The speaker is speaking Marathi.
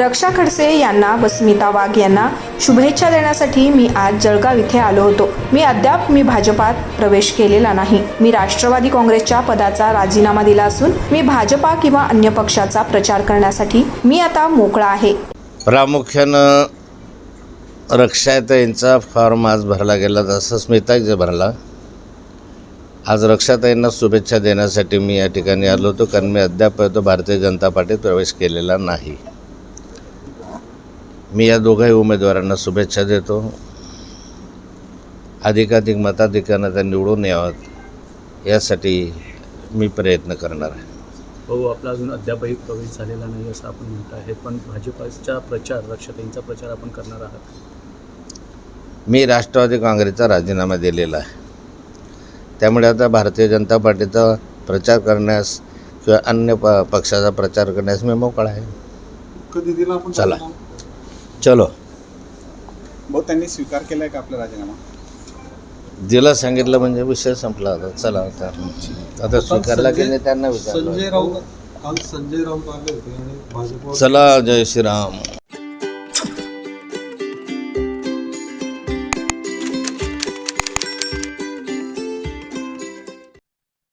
रक्षा खडसे यांना व स्मिता वाघ यांना शुभेच्छा देण्यासाठी मी आज जळगाव इथे आलो होतो. मी अद्याप मी भाजपात प्रवेश केलेला नाही. मी राष्ट्रवादी काँग्रेसच्या पदाचा राजीनामा दिला असून मी भाजपा किंवा अन्य पक्षाचा प्रचार करण्यासाठी मी आता मोकळा आहे. प्रामुख्यानं रक्षाताईंचा फॉर्म आज भरला गेला तसं स्मिताईचा भरला. आज रक्षाताईंना शुभेच्छा देण्यासाठी मी या ठिकाणी आलो होतो कारण मी अद्याप तो भारतीय जनता पार्टीत प्रवेश केलेला नाही. मी या दोघाही उमेदवारांना शुभेच्छा देतो. अधिकाधिक मताधिकानं त्या निवडून यावं यासाठी मी प्रयत्न करणार आहे. भाऊ आपला अजून अद्यापही प्रवेश झालेला नाही असं आपण म्हणत आहे पण भाजपाचा प्रचार रक्षाताईंचा प्रचार आपण करणार आहात. मी राष्ट्रवादी काँग्रेसचा राजीनामा दिलेला आहे. त्यामुळे आता भारतीय जनता पार्टीचा प्रचार करण्यास किंवा अन्य प पक्षाचा प्रचार करण्यास मी मोकळा आहे. कधी दिला आपण चला. चलो. भाऊ त्यांनी स्वीकार केलाय का आपला राजीनामा? दिलं सांगितलं म्हणजे विषय संपला आता. चला आता. आता स्वीकारला की नाही त्यांना संजय विचारलं राऊत काल संजय राऊत आले होते आणि चला जय श्रीराम.